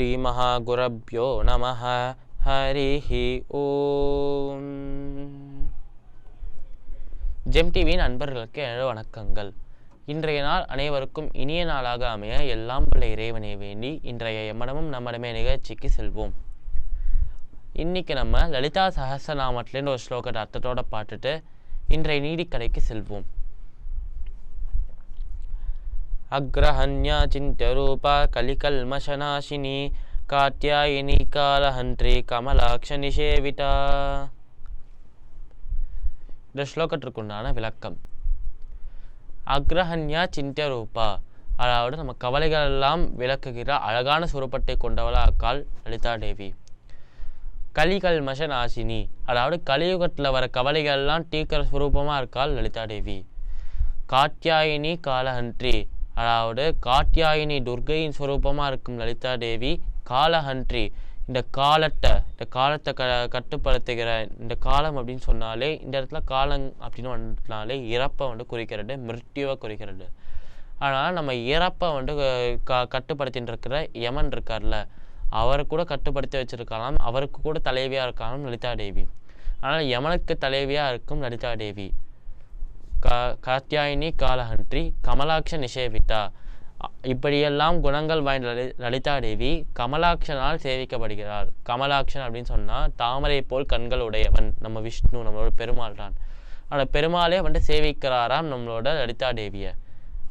ஸ்ரீமகாகுரப்யோ நம ஹரிஹி ஓம் ஜெம் டிவியின் அன்பர்களுக்கு எனது வணக்கங்கள். இன்றைய நாள் அனைவருக்கும் இனிய நாளாக அமைய எல்லாம் பிள்ளை இறைவனை வேண்டி இன்றைய எம்மடமும் நம்மடமே நிகழ்ச்சிக்கு செல்வோம். இன்னைக்கு நம்ம லலிதா சஹஸ்ரநாமத்திலேருந்து ஒரு ஸ்லோகத்தை அர்த்தத்தோடு பாட்டுட்டு இன்றைய நீதிக்கடைக்கு செல்வோம். अग्रहण्या चिन्त्यरूपा कलिकल्मषनाशिनी कात्यायिनी कालहन्त्री கமலாட்சநிஷேவிதா இந்த ஸ்லோகத்திற்குண்டான விளக்கம் அக்ரஹன்யா சிந்திய ரூபா அதாவது நம்ம கவலைகள் எல்லாம் விளக்குகிற அழகான சுரூபத்தை கொண்டவளா அக்கால் லலிதா தேவி கலிகல்மஷ நாசினி அதாவது கலியுகத்தில் வர கவலைகள்லாம் தீக்கிற சுரூபமாக இருக்காள் லலிதா தேவி காத்தியாயினி காலஹன்றி அதாவது காட்யாயினி துர்கையின் ஸ்வரூபமாக இருக்கும் லலிதா தேவி காலஹன்றி. இந்த காலத்தை இந்த காலத்தை க கட்டுப்படுத்துகிற இந்த காலம் அப்படின்னு சொன்னாலே இந்த இடத்துல காலம் அப்படின்னு வந்துனாலே இறப்பை வந்து குறிக்கிறது மிருத்யுவை குறிக்கிறது. அதனால் நம்ம இறப்பை வந்து க கட்டுப்படுத்தின்னு இருக்கிற யமன் இருக்கார்ல அவரை கூட கட்டுப்படுத்தி வச்சிருக்கலாம் அவருக்கு கூட தலைவியாக இருக்கலாம் லலிதா தேவி. ஆனால் யமனுக்கு தலைவியாக இருக்கும் லலிதா தேவி. கா காத்தியாயினி காலஹன்றி கமலாட்ச நிஷேவிதா இப்படியெல்லாம் குணங்கள் வாய்ந்த லலி லலிதா தேவி கமலாட்சனால் சேவிக்கப்படுகிறார் கமலாட்சன் அப்படின்னு சொன்னால் தாமரை போல் கண்கள் உடையவன் நம்ம விஷ்ணு நம்மளோட பெருமாள் தான். ஆனால் பெருமாளே வந்து சேவிக்கிறாராம் நம்மளோட லலிதா தேவியை.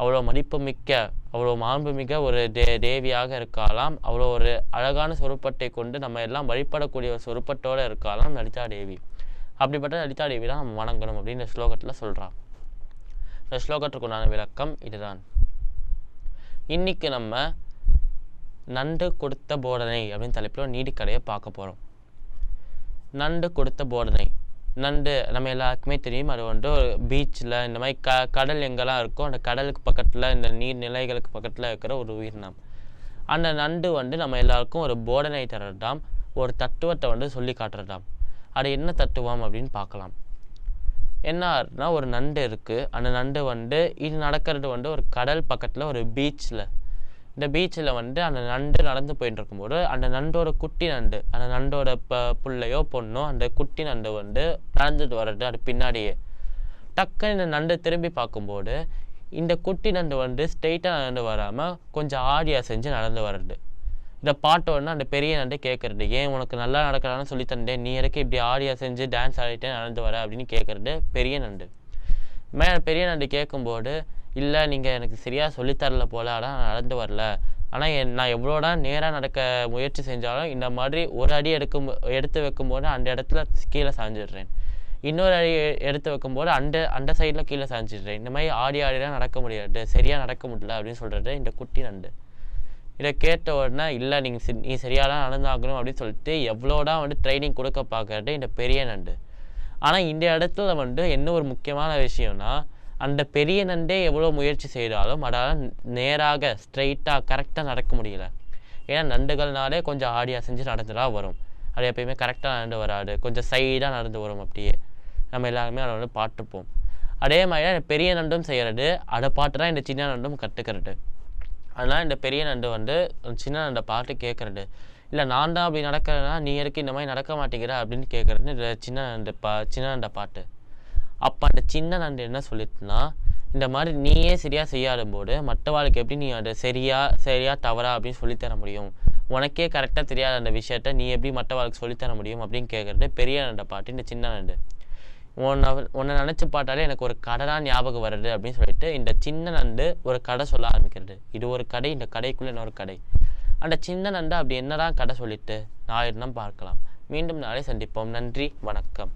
அவ்வளோ மதிப்பு மிக்க அவ்வளோ மாண்புமிக்க ஒரு தே தேவியாக இருக்கலாம் அவ்வளோ ஒரு அழகான சொருப்பத்தை கொண்டு நம்ம எல்லாம் வழிபடக்கூடிய ஒரு சொருப்பத்தோடு இருக்கலாம் லலிதா தேவி. அப்படிப்பட்ட லலிதா தேவி தான் நம்ம வணங்கணும் அப்படின்னு ஸ்லோகத்தில் சொல்கிறான் இந்த ஸ்லோகத்திற்குண்டான விளக்கம் இதுதான். இன்றைக்கி நம்ம நண்டு கொடுத்த போதனை அப்படின்னு தலைப்பில் நீதிக்கடையை பார்க்க போகிறோம் நண்டு கொடுத்த போதனை. நண்டு நம்ம எல்லாருக்குமே தெரியும் அது வந்து ஒரு பீச்சில் இந்த மாதிரி க கடல் எங்கெல்லாம் இருக்கோ அந்த கடலுக்கு பக்கத்தில் இந்த நீர்நிலைகளுக்கு பக்கத்தில் இருக்கிற ஒரு உயிரினம் அந்த நண்டு வந்து நம்ம எல்லாருக்கும் ஒரு போதனை தரதாம் ஒரு தத்துவத்தை வந்து சொல்லி காட்டுறதாம். அது என்ன தத்துவம் அப்படின்னு பார்க்கலாம். என்ன ஒரு நண்டு இருக்குது அந்த நண்டு வந்து இது நடக்கிறது வந்து ஒரு கடல் பக்கத்தில் ஒரு பீச்சில் இந்த பீச்சில் வந்து அந்த நண்டு நடந்து போயிட்டு இருக்கும்போது அந்த நண்டோட குட்டி நண்டு அந்த நண்டோட ப பிள்ளையோ பொண்ணோ அந்த குட்டி நண்டு வந்து நடந்துட்டு வர்றது அது பின்னாடியே. டக்குன்னு இந்த நண்டு திரும்பி பார்க்கும்போது இந்த குட்டி நண்டு வந்து ஸ்ட்ரெயிட்டாக நடந்து வராமல் கொஞ்சம் ஆடியா செஞ்சு நடந்து வர்றது. இதை பாட்டோன்னா அந்த பெரிய நண்டு கேட்குறது ஏன் உனக்கு நல்லா நடக்கிறான்னு சொல்லி தந்தேன் நீ எனக்கு இப்படி ஆடியா செஞ்சு டான்ஸ் ஆடிட்டே நடந்து வர? அப்படின்னு கேட்குறது பெரிய நண்டு. மே பெரிய நண்டு கேட்கும்போது இல்லை நீங்கள் எனக்கு சரியாக சொல்லித்தரல போல. ஆனால் நான் நடந்து வரல. ஆனால் என் நான் எவ்வளோடா நேராக நடக்க முயற்சி செஞ்சாலும் இந்த மாதிரி ஒரு அடி எடுக்கும் எடுத்து வைக்கும்போது அந்த இடத்துல கீழே சாஞ்சிடுறேன். இன்னொரு அடி எடுத்து வைக்கும்போது அந்த அந்த சைடில் கீழே சாஞ்சிடுறேன். இந்த மாதிரி ஆடி ஆடிலாம் நடக்க முடியாது. சரியாக நடக்க முடியல. அப்படின்னு சொல்கிறது இந்த குட்டி நண்டு. இதை கேட்ட உடனே இல்லை நீங்கள் நீ சரியாக தான் நடந்தாகணும் அப்படின்னு சொல்லிட்டு எவ்வளோடா வந்து ட்ரைனிங் கொடுக்க பார்க்கறது இந்த பெரிய நண்டு. ஆனால் இந்த இடத்துல வந்து என்ன ஒரு முக்கியமான விஷயம்னா அந்த பெரிய நண்டே எவ்வளோ முயற்சி செய்தாலும் அதால் நேராக ஸ்ட்ரைட்டாக கரெக்டாக நடக்க முடியல. ஏன்னா நண்டுகள்னாலே கொஞ்சம் ஆடியாக செஞ்சு நடந்துடா வரும். அது எப்பயுமே கரெக்டாக நடந்து வராது. கொஞ்சம் சைடாக நடந்து வரும் அப்படியே. நம்ம எல்லாருமே அதை வந்து பார்த்துப்போம். அதே மாதிரி பெரிய நண்டும் செய்கிறது அதை பார்த்து தான் இந்த சின்ன நண்டும் கற்றுக்கிறது அதனால் இந்த பெரிய நண்டு வந்து சின்ன நண்டை பாட்டு கேட்குறது இல்லை நான் தான் அப்படி நடக்கிறேன்னா நீ எதுக்கு இந்த மாதிரி நடக்க மாட்டேங்கிற? அப்படின்னு கேட்குறது இந்த சின்ன நண்டு பா சின்ன நண்டை பாட்டு. அப்போ அந்த சின்ன நண்டு என்ன சொல்லிட்டுனா இந்த மாதிரி நீயே சரியாக செய்யாடும் போது மற்றவாளுக்கு எப்படி நீ அதை சரியாக சரியா தவறா அப்படின்னு சொல்லித்தர முடியும்? உனக்கே கரெக்டாக தெரியாத அந்த விஷயத்த நீ எப்படி மற்றவாளுக்கு சொல்லித்தர முடியும்? அப்படின்னு கேட்குறது பெரிய நண்டை பாட்டு இந்த சின்ன நண்டு. உன்னை உன்னை நினச்சி பார்த்தாலே எனக்கு ஒரு கடை தான் ஞாபகம் வருது அப்படின்னு சொல்லிட்டு இந்த சின்ன நண்டு ஒரு கடை சொல்ல ஆரம்பிக்கிறது. இது ஒரு கடை இந்த கடைக்குள்ளே இன்னொரு கடை. அந்த சின்ன நண்டு அப்படி என்னதான் கடை சொல்லிட்டு? நாளை பார்க்கலாம். மீண்டும் நாளை சந்திப்போம். நன்றி வணக்கம்.